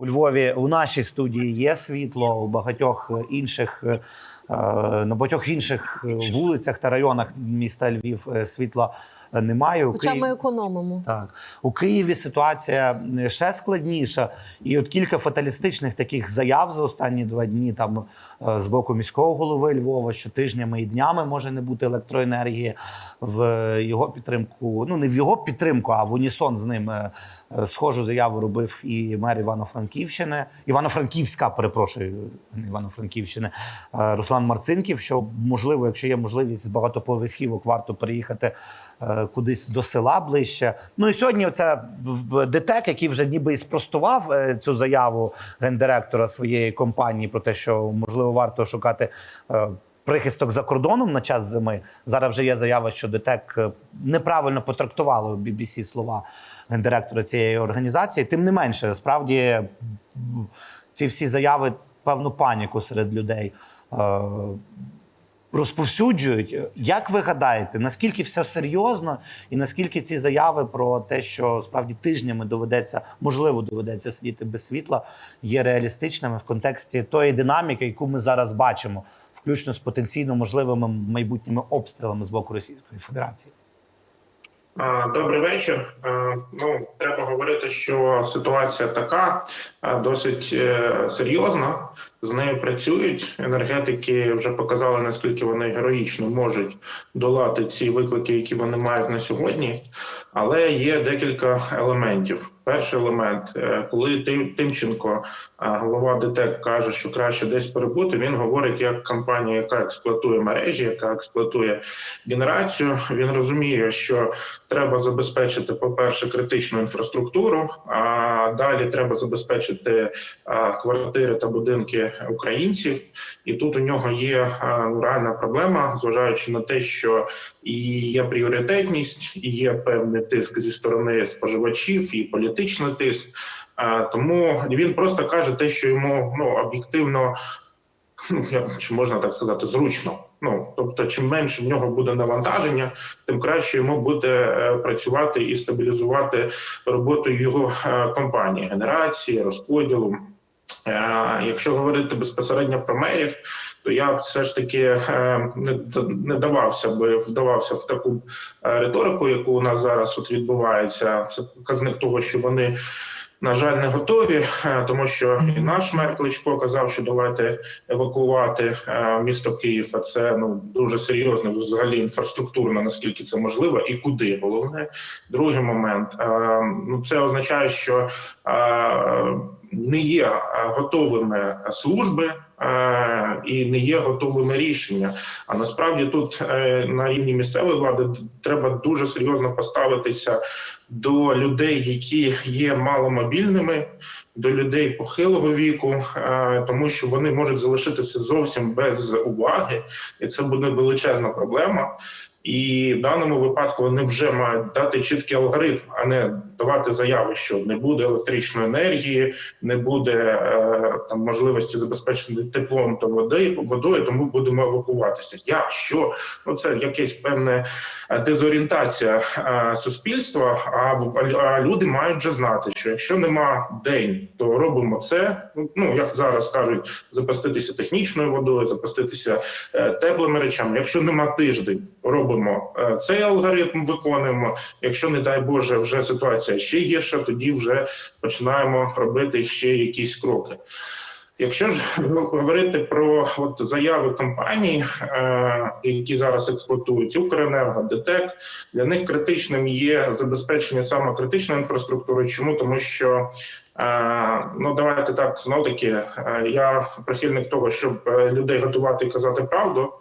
У Львові у нашій студії є світло, у багатьох інших е, на багатьох інших вулицях та районах міста Львів е, світла е, немає. У Хоча Києві- ми економимо. так, у Києві ситуація ще складніша, і от кілька фаталістичних таких заяв за останні два дні там з боку міського голови Львова, що тижнями і днями може не бути електроенергії в його підтримку. Ну не в його підтримку, а в унісон з ним схожу заяву робив і мер Івано-Франківщини, Івано-Франківська, перепрошую, Івано-Франківщини, е, Руслан Марцинків. Що можливо, якщо є можливість з багатоповерхівок, варто переїхати е, кудись до села ближче. Ну і сьогодні оце в- ДТЕК, який вже ніби і спростував е, цю заяву гендиректора своєї компанії про те, що можливо варто шукати. Прихисток за кордоном на час зими зараз вже є заява, що ДТЕК неправильно потрактувало BBC слова гендиректора цієї організації. Тим не менше, справді ці всі заяви певну паніку серед людей е, розповсюджують. Як ви гадаєте, наскільки все серйозно, і наскільки ці заяви про те, що справді тижнями доведеться, можливо, доведеться сидіти без світла, є реалістичними в контексті тої динаміки, яку ми зараз бачимо, включно з потенційно можливими майбутніми обстрілами з боку Російської Федерації? Добрий вечір. Е, Ну треба говорити, що ситуація така е, досить е, серйозна. З нею працюють енергетики. Вже показали наскільки вони героїчно можуть долати ці виклики, які вони мають на сьогодні. Але є декілька елементів. Перший елемент, е, коли Тим- Тимченко, е, голова ДТЕК, каже, що краще десь перебути. Він говорить як компанія, яка експлуатує мережі, яка експлуатує генерацію. Він розуміє, що треба забезпечити, по-перше, критичну інфраструктуру. А далі треба забезпечити квартири та будинки українців. І тут у нього є реальна проблема, зважаючи на те, що і є пріоритетність, і є певний тиск зі сторони споживачів, і політичний тиск. Тому він просто каже те, що йому ну об'єктивно ну, чи можна так сказати, зручно. Ну тобто, чим менше в нього буде навантаження, тим краще йому буде е, працювати і стабілізувати роботу його е, компанії, генерації, розподілу. Е, Якщо говорити безпосередньо про мерів, то я все ж таки е, не, давався би вдавався в таку е, риторику, яку у нас зараз от відбувається. Це показник того, що вони на жаль, не готові, тому що і наш мер Кличко казав, що давайте евакувати місто Київ. А це ну дуже серйозно, взагалі інфраструктурно, наскільки це можливо, і куди головне. Другий момент ну це означає, що не є е, готовими служби. е, І не є готовими рішення. А насправді тут е, на рівні місцевої влади треба дуже серйозно поставитися до людей, які є маломобільними, до людей похилого віку, тому що вони можуть залишитися зовсім без уваги, і це буде величезна проблема. І в даному випадку вони вже мають дати чіткий алгоритм, а не давати заяви, що не буде електричної енергії, не буде е, там можливості забезпечити теплом та води водою, тому будемо евакуватися. Як що ну це якесь певне е, дезорієнтація е, суспільства. А, люди мають вже знати, що якщо нема день, то робимо це. Ну як зараз кажуть, запаститися технічною водою, запаститися теплими речами. Якщо нема тиждень, робимо е, цей алгоритм, виконуємо. Якщо не дай Боже, вже ситуація ще гірша, тоді вже починаємо робити ще якісь кроки. Якщо ж говорити про от заяви компаній, е, які зараз експлуатують Укренерго, ДТЕК, для них критичним є забезпечення саме критичної інфраструктури. Чому тому, що ну давайте так знов таки, е, я прихильник того, щоб е, людей готувати і казати правду,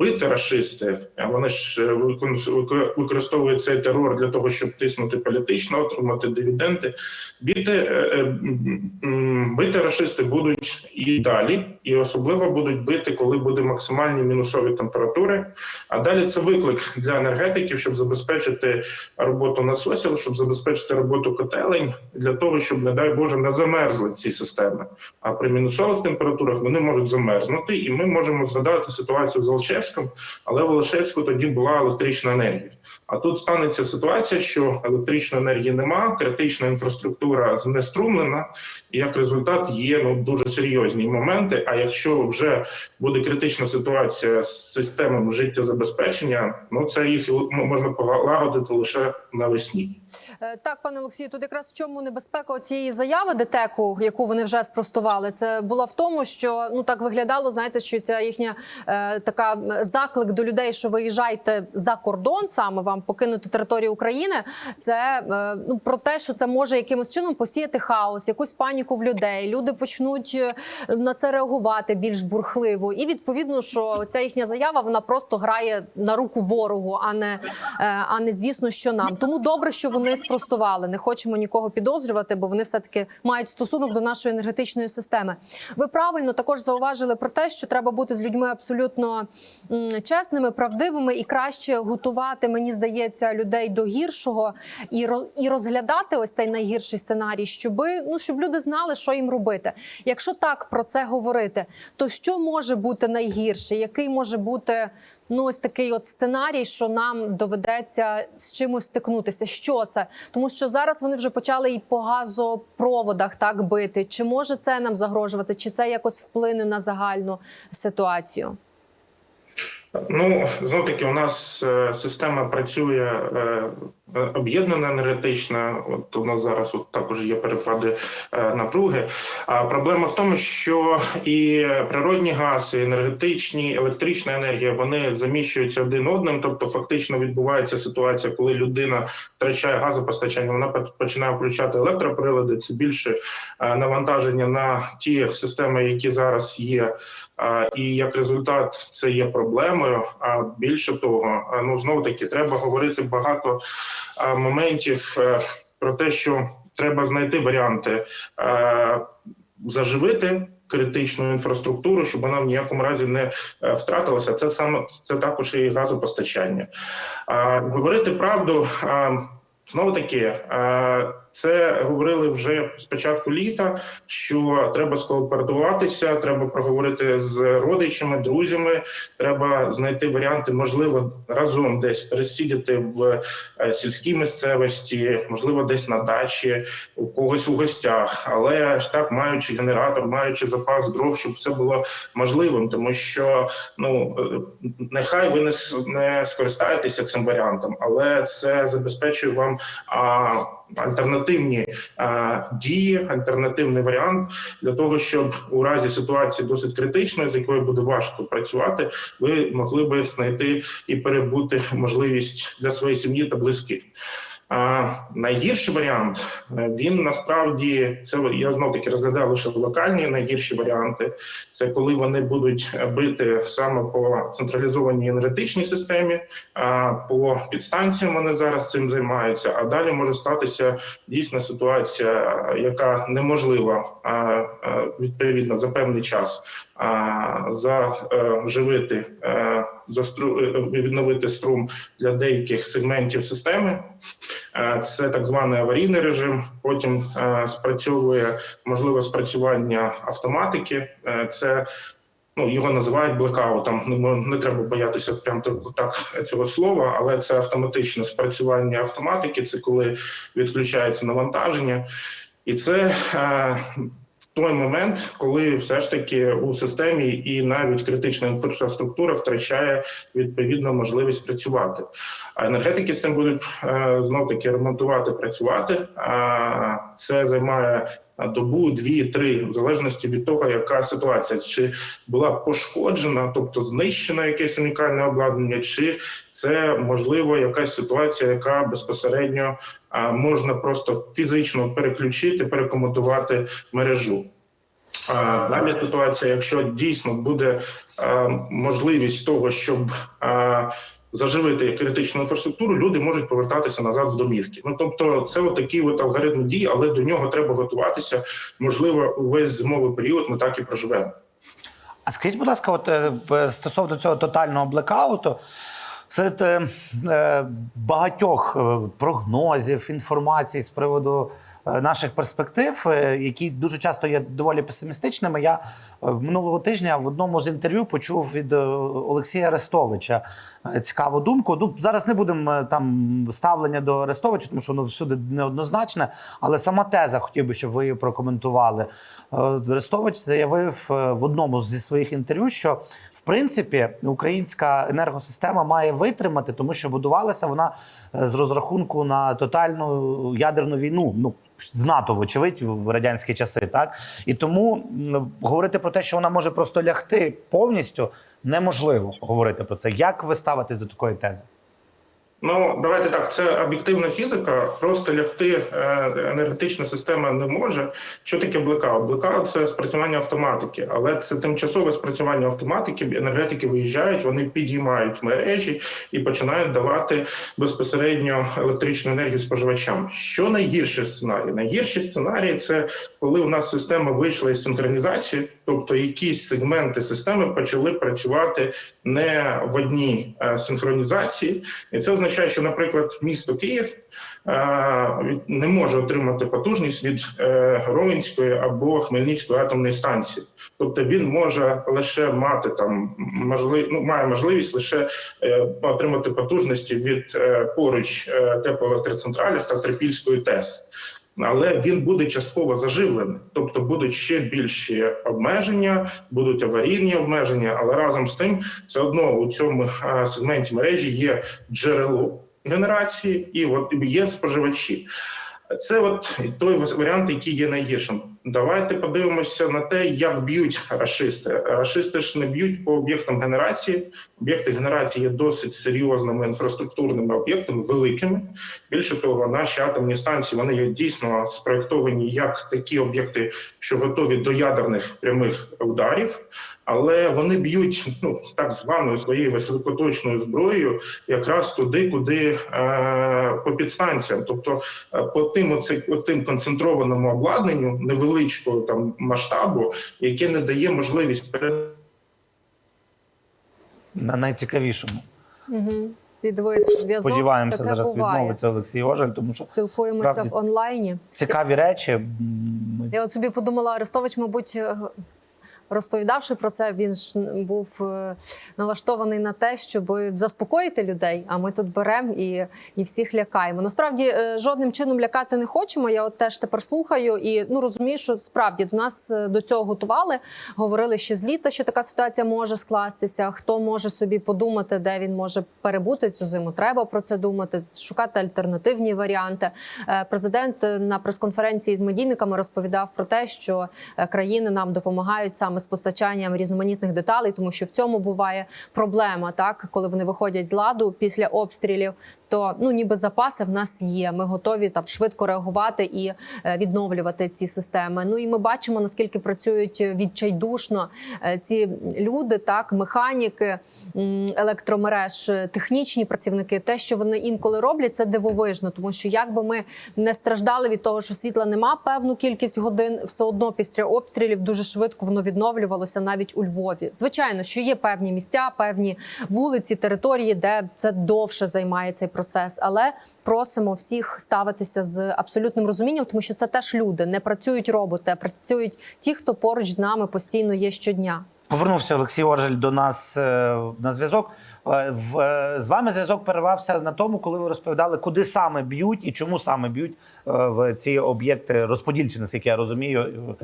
бити рашисти, вони ж е, використовують цей терор для того, щоб тиснути політично, отримати дивіденди. Бити, е, е, бити рашисти будуть і далі, і особливо будуть бити, коли буде максимальні мінусові температури. А далі це виклик для енергетиків, щоб забезпечити роботу насосів, щоб забезпечити роботу котелень, для того, щоб, не дай Боже, не замерзли ці системи. А при мінусових температурах вони можуть замерзнути, і ми можемо згадати ситуацію з Олшевськом, але в Олшевську тоді була електрична енергія. А тут станеться ситуація, що електричної енергії нема, критична інфраструктура знеструмлена, і як результат є ну дуже серйозні моменти. А якщо вже буде критична ситуація з системами життєзабезпечення, ну це їх можна полагодити лише навесні. Е, Так, пане Олексію, тут якраз в чому небезпека цієї заяви ДТЕКу, яку вони вже спростували, це була в тому, що ну так виглядало, знаєте, що ця їхня е, така заклик до людей, що виїжджайте за кордон, саме вам покинути територію України. Це е, ну про те, що це може якимось чином посіяти хаос, якусь паніку в людей. Люди почнуть е, на це реагувати більш бурхливо, і відповідно, що ця їхня заява вона просто грає на руку ворогу, а не, е, а не звісно, що нам. Тому добре, що вони спростували. Не хочемо нікого підозрювати, бо вони все таки мають стосунок до нашої енергетичної системи. Ви правильно також зауважили про те, що треба бути з людьми абсолютно чесними, правдивими і краще готувати, мені здається, людей до гіршого і і розглядати ось цей найгірший сценарій, щоби ну щоб люди знали, що їм робити. Якщо так про це говорити, то що може бути найгірше? Який може бути ну ось такий от сценарій, що нам доведеться з чимось стикнутися? Що це? Тому що зараз вони вже почали і по газопроводах так бити. Чи може це нам загрожувати? Чи це якось вплине на загальну ситуацію? Ну знов таки, у нас е, система працює е, об'єднана енергетична. От у нас зараз от також є перепади е, напруги. А проблема в тому, що і природні газ, і енергетичні, електрична енергія вони заміщуються один одним. Тобто, фактично відбувається ситуація, коли людина втрачає газопостачання, вона починає включати електроприлади. Це більше е, навантаження на ті системи, які зараз є. І як результат, це є проблемою. А більше того, ну знову таки треба говорити багато моментів е, про те, що треба знайти варіанти е, заживити. Критичну інфраструктуру, щоб вона в ніякому разі не е, втратилася. Це саме це також і газопостачання. А, говорити правду а, знову таки, а, це говорили вже з початку літа що треба скооперуватися, треба проговорити з родичами, друзями. Треба знайти варіанти, можливо, разом десь пересидіти в е, сільській місцевості, можливо, десь на дачі, у когось у гостях, але ж так, маючи генератор, маючи запас дров, щоб це було можливим, тому що ну е, нехай ви не скористаєтеся цим варіантом, але це забезпечує вам а, альтернативні а, дії, альтернативний варіант для того, щоб у разі ситуації досить критичної, з якою буде важко працювати, ви могли би знайти і перебути можливість для своєї сім'ї та близьких. А найгірший варіант е, він насправді це я знов таки розглядаю лише локальні найгірші варіанти. Це коли вони будуть бити саме по централізованій енергетичній системі, по підстанціям вони зараз цим займаються. А далі може статися дійсна ситуація, яка неможлива відповідно за певний час заживити, е, е, відновити струм для деяких сегментів системи. Е, Це так званий аварійний режим. Потім е, спрацьовує можливе спрацювання автоматики. Е, Це ну його називають блекаутом. Не, не треба боятися прям так цього слова, але це автоматичне спрацювання автоматики. Це коли відключається навантаження, і це. Той момент, коли все ж таки у системі і навіть критична інфраструктура втрачає відповідно можливість працювати. А енергетики з цим будуть е, знов таки ремонтувати, працювати. А це займає добу, дві, три, в залежності від того, яка ситуація, чи була пошкоджена, тобто знищено якесь унікальне обладнання, чи це можливо якась ситуація, яка безпосередньо можна просто фізично переключити, перекомутувати мережу. А, Далі ситуація, якщо дійсно буде можливість того, щоб заживити критичну інфраструктуру, люди можуть повертатися назад в домівки. Ну тобто, це отакий от алгоритм дій, але до нього треба готуватися. Можливо, увесь зимовий період ми так і проживемо. А скажіть, будь ласка, от е, стосовно цього тотального блекауту, Серед е, е, багатьох прогнозів, інформації з приводу наших перспектив, е, які дуже часто є доволі песимістичними. Я е, минулого тижня в одному з інтерв'ю почув від е, Олексія Арестовича е, цікаву думку. Ну зараз не будемо е, там ставлення до Арестовича, тому що воно всюди неоднозначне. Але сама теза хотів би, щоб ви її прокоментували. Е, Арестович заявив е, в одному зі своїх інтерв'ю, що в принципі українська енергосистема має витримати, тому що будувалася вона е, з розрахунку на тотальну ядерну війну. Ну з НАТО, вочевидь, в радянські часи, так і тому говорити про те, що вона може просто лягти повністю, неможливо говорити про це. Як ви ставитесь до такої тези? Ну, давайте так, це об'єктивна фізика. Просто лягти е, енергетична система не може. Що таке блекаут? Блекаут – це спрацювання автоматики, але це тимчасове спрацювання автоматики. Енергетики виїжджають, вони підіймають мережі і починають давати безпосередньо електричну енергію споживачам. Що найгірший сценарій? Найгірший сценарій це коли у нас система вийшла із синхронізації, тобто якісь сегменти системи почали працювати не в одній е, синхронізації, і це означає, що, наприклад, місто Київ е, не може отримати потужність від е, Ровенської або Хмельницької атомної станції. Тобто він може лише мати там можливість, ну, має можливість лише е, отримати потужності від поруч теплоелектроцентралів та Трипільської ТЕС. Але він буде частково заживлений, тобто будуть ще більші обмеження, будуть аварійні обмеження, але разом з тим, все одно у цьому е, сегменті мережі є джерело генерації і от є споживачі. Це от той варіант, який є найгіршим. Давайте подивимося на те, як б'ють рашисти. Рашисти ж не б'ють по об'єктам генерації. Об'єкти генерації є досить серйозними інфраструктурними об'єктами, великими. Більше того, наші атомні станції вони є дійсно спроектовані як такі об'єкти, що готові до ядерних прямих ударів, але вони б'ють ну так званою своєю високоточною зброєю, якраз туди, куди е, по підстанціям, тобто е, по тим оце, тим концентрованому обладнанню невеличкого там масштабу, яке не дає можливість На найцікавішому. Угу. Підвис зв'язок. Сподіваємося, Таке зараз буває. відмовиться Олексій Ожель, тому що Спілкуємося Справді. в онлайні. цікаві речі. Ми Я от собі подумала, Арестович, мабуть, е, розповідавши про це, він ж був е, налаштований на те, щоб заспокоїти людей. А ми тут беремо і, і всіх лякаємо. Насправді е, жодним чином лякати не хочемо. Я от теж тепер слухаю і ну розумію, що справді до нас е, до цього готували. Говорили ще з літа, що така ситуація може скластися. Хто може собі подумати, де він може перебути цю зиму? Треба про це думати, шукати альтернативні варіанти. Президент на прес-конференції з медійниками розповідав про те, що країни нам допомагають саме з постачанням різноманітних деталей, тому що в цьому буває проблема, так коли вони виходять з ладу після обстрілів, то ну ніби запаси в нас є. Ми готові там швидко реагувати і е, відновлювати ці системи. Ну і ми бачимо наскільки працюють відчайдушно е, ці люди, так механіки електромереж, технічні працівники. Те, що вони інколи роблять, це дивовижно, тому що як би ми не страждали від того, що світла нема певну кількість годин, все одно після обстрілів дуже швидко воно відновлювалося навіть у Львові. Звичайно, що є певні місця, певні вулиці, території, де це довше займає цей процес. Але просимо всіх ставитися з абсолютним розумінням, тому що це теж люди, не працюють роботи, а працюють ті, хто поруч з нами постійно є щодня. Повернувся Олексій Оржель до нас е, на зв'язок. Е, е, З вами зв'язок перервався на тому, коли ви розповідали, куди саме б'ють і чому саме б'ють в ці об'єкти розподільчі, наскільки я розумію,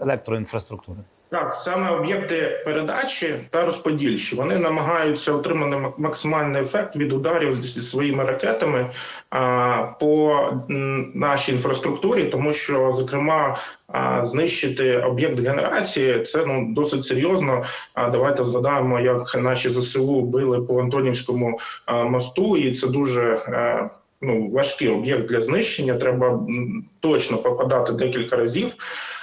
електроінфраструктури. Так, саме об'єкти передачі та розподільчі вони намагаються отримати максимальний ефект від ударів зі своїми ракетами по нашій інфраструктурі, тому що зокрема знищити об'єкт генерації це ну досить серйозно. Давайте згадаємо, як наші ЗСУ били по Антонівському мосту, і це дуже. Ну, важкий об'єкт для знищення. Треба точно попадати декілька разів.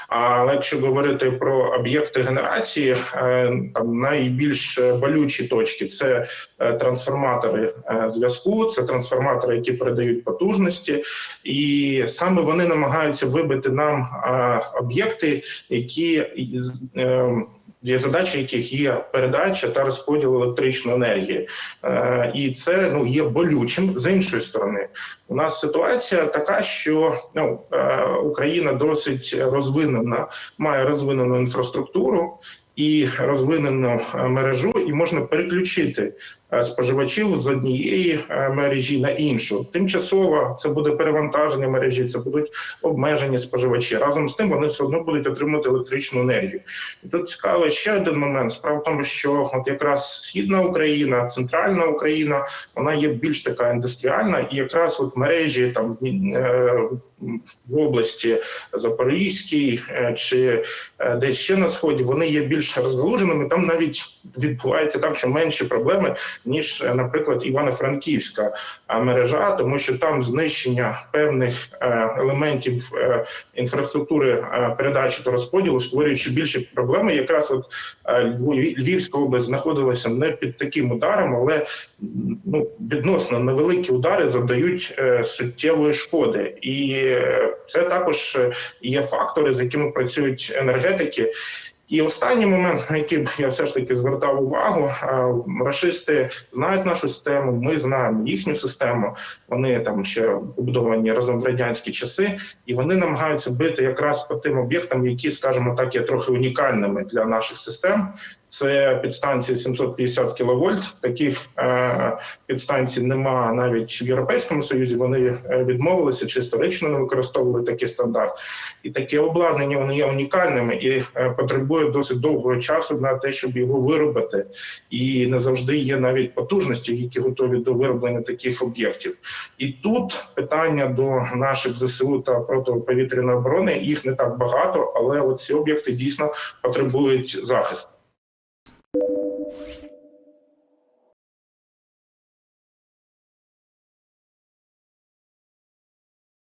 Але якщо говорити про об'єкти генерації, е, там найбільш болючі точки це е, трансформатори е, зв'язку, це трансформатори, які передають потужності, і саме вони намагаються вибити нам об'єкти, які із- е, є задачі, яких є передача та розподіл електричної енергії, Е, і це ну є болючим з іншої сторони. У нас ситуація така, що ну е, Україна досить розвинена, має розвинену інфраструктуру і розвинену е, мережу, і можна переключити е, споживачів з однієї е, мережі на іншу. Тимчасово це буде перевантаження мережі, це будуть обмежені споживачі. Разом з тим вони все одно будуть отримувати електричну енергію. І тут цікавий ще один момент. Справа в тому, що от якраз східна Україна, центральна Україна, вона є більш така індустріальна, і якраз от мережі там в області Запорізькій е, чи е, десь ще на сході, вони є більш розгалуженими. Там навіть відбувається так, що менші проблеми ніж, е, наприклад, Івано-Франківська мережа, тому що там знищення певних елементів інфраструктури передачі та розподілу, створюючи більші проблеми. Якраз от Львівська область знаходилася не під таким ударом, але ну відносно невеликі удари завдають суттєвої шкоди, і це також е, є фактори, з якими працюють енергетики. І останній момент, на який б я все ж таки звертав увагу, е, рашисти знають нашу систему. Ми знаємо їхню систему. Вони там ще побудовані разом в радянські часи, і вони намагаються бити якраз по тим об'єктам, які, скажімо так, є трохи унікальними для наших систем. Це підстанції 750 кВт. Таких е, підстанцій нема навіть в Європейському Союзі. Вони е, відмовилися чи історично не використовували такий стандарт. І таке обладнання вони є унікальними і е, потребує досить довгого часу на те, щоб його виробити. І не завжди є навіть потужності, які готові до вироблення таких об'єктів. І тут питання до наших ЗСУ та протиповітряної оборони їх не так багато, але ці об'єкти дійсно потребують захисту.